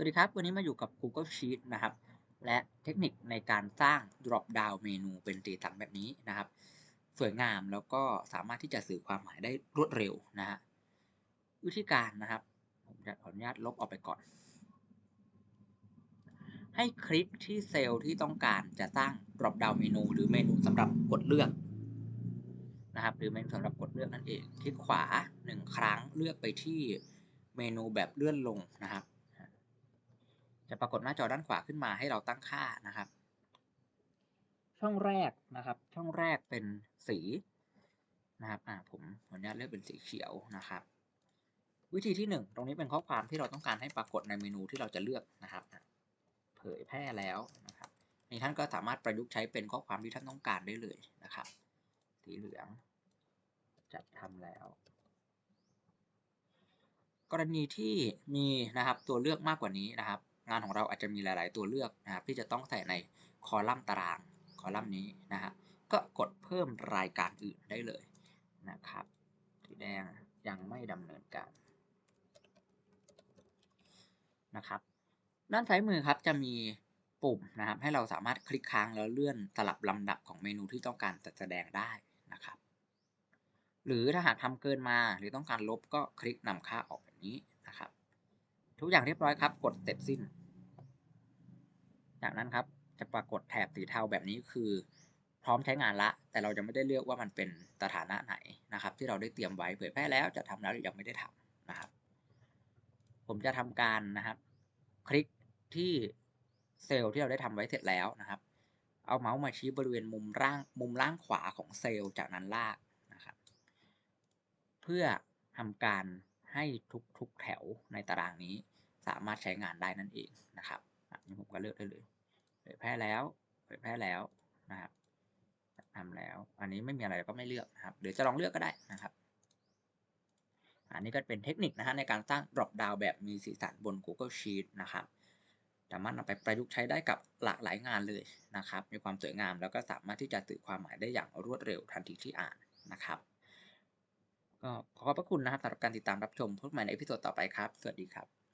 สวัสดีครับ วันนี้มาอยู่กับ Google Sheet นะครับ และเทคนิคในการสร้าง drop down เมนูเป็นสีสันแบบนี้นะครับ สวยงามแล้วก็สามารถที่จะสื่อความหมายได้รวดเร็วนะฮะวิธีการนะครับ ผมจะขออนุญาตลบออกไปก่อน ให้คลิกที่เซลล์ที่ต้องการจะสร้าง drop down เมนู หรือเมนูสำหรับกดเลือกนะครับ หรือเมนูสำหรับกดเลือกนั่นเอง คลิกขวา 1 ครั้งเลือกไปที่เมนูแบบเลื่อนลงนะครับ จะปรากฏหน้าจอด้านขวาขึ้นมาให้เราตั้งค่านะครับ ช่องแรกนะครับ ช่องแรกเป็นสีนะครับอ่าผมขออนุญาตเลือกเป็นสีเขียวนะครับ วิธีที่หนึ่งตรงนี้เป็นข้อความที่เราต้องการให้ปรากฏในเมนูที่เราจะเลือกนะครับ เผยแพร่แล้วนะครับนี่ท่านก็สามารถประยุกต์ใช้เป็นข้อความที่ท่านต้องการได้เลยนะครับ สีเหลือง จัดทำแล้ว กรณีที่มีนะครับตัวเลือกมากกว่านี้นะครับ งานของเราอาจจะมีหลาย ๆ ตัวเลือกนะครับที่จะต้องใส่ในคอลัมน์ตารางคอลัมน์นี้นะฮะก็กดเพิ่มรายการอื่นได้เลยนะครับสีแดงยังไม่ดำเนินการนะครับด้านซ้ายมือครับจะมีปุ่มนะครับให้เราสามารถคลิกค้างแล้วเลื่อนสลับลำดับของเมนูที่ต้องการจะแสดงได้นะครับ หรือถ้าหากทำเกินมาหรือต้องการลบก็คลิกนำค่าออกแบบนี้นะครับ ทุกอย่างเรียบร้อยครับ กดเสร็จสิ้น จากนั้นครับจะปรากฏแถบสีเทาแบบนี้คือ พร้อมใช้งานละ แต่เราจะไม่ได้เลือกว่ามันเป็นสถานะไหนนะครับ ที่เราได้เตรียมไว้เผยแพร่แล้วจะทำแล้วหรือยังไม่ได้ทำนะครับ ผมจะทำการนะครับ คลิกที่เซลล์ที่เราได้ทำไว้เสร็จแล้วนะครับ เอาเมาส์มาชี้บริเวณมุมล่างมุมล่างขวาของเซลล์จากนั้นลากนะครับ เพื่อทำการให้ทุกๆแถวในตารางนี้สามารถใช้งานได้นั่นเองนะครับ นนี้ผมก็เลือกได้เลยเผยแพร่แล้วเผยแพร่แล้วนะครับทำแล้ว อันนี้ไม่มีอะไรก็ไม่เลือกนะครับหรือจะลองเลือกก็ได้นะครับ อันนี้ก็เป็นเทคนิคนะฮะในการสร้าง drop down แบบมีสีสันบน Google Sheet นะครับสามารถนำไปประยุกต์ใช้ได้กับหลากหลายงานเลยนะครับ มีความสวยงามแล้วก็สามารถที่จะสื่อความหมายได้อย่างรวดเร็วทันทีที่อ่านนะครับ ก็ขอขอบพระคุณนะครับสำหรับการติดตามรับชมพบกันใหม่ในพิโซดต่อไปครับ สวัสดีครับ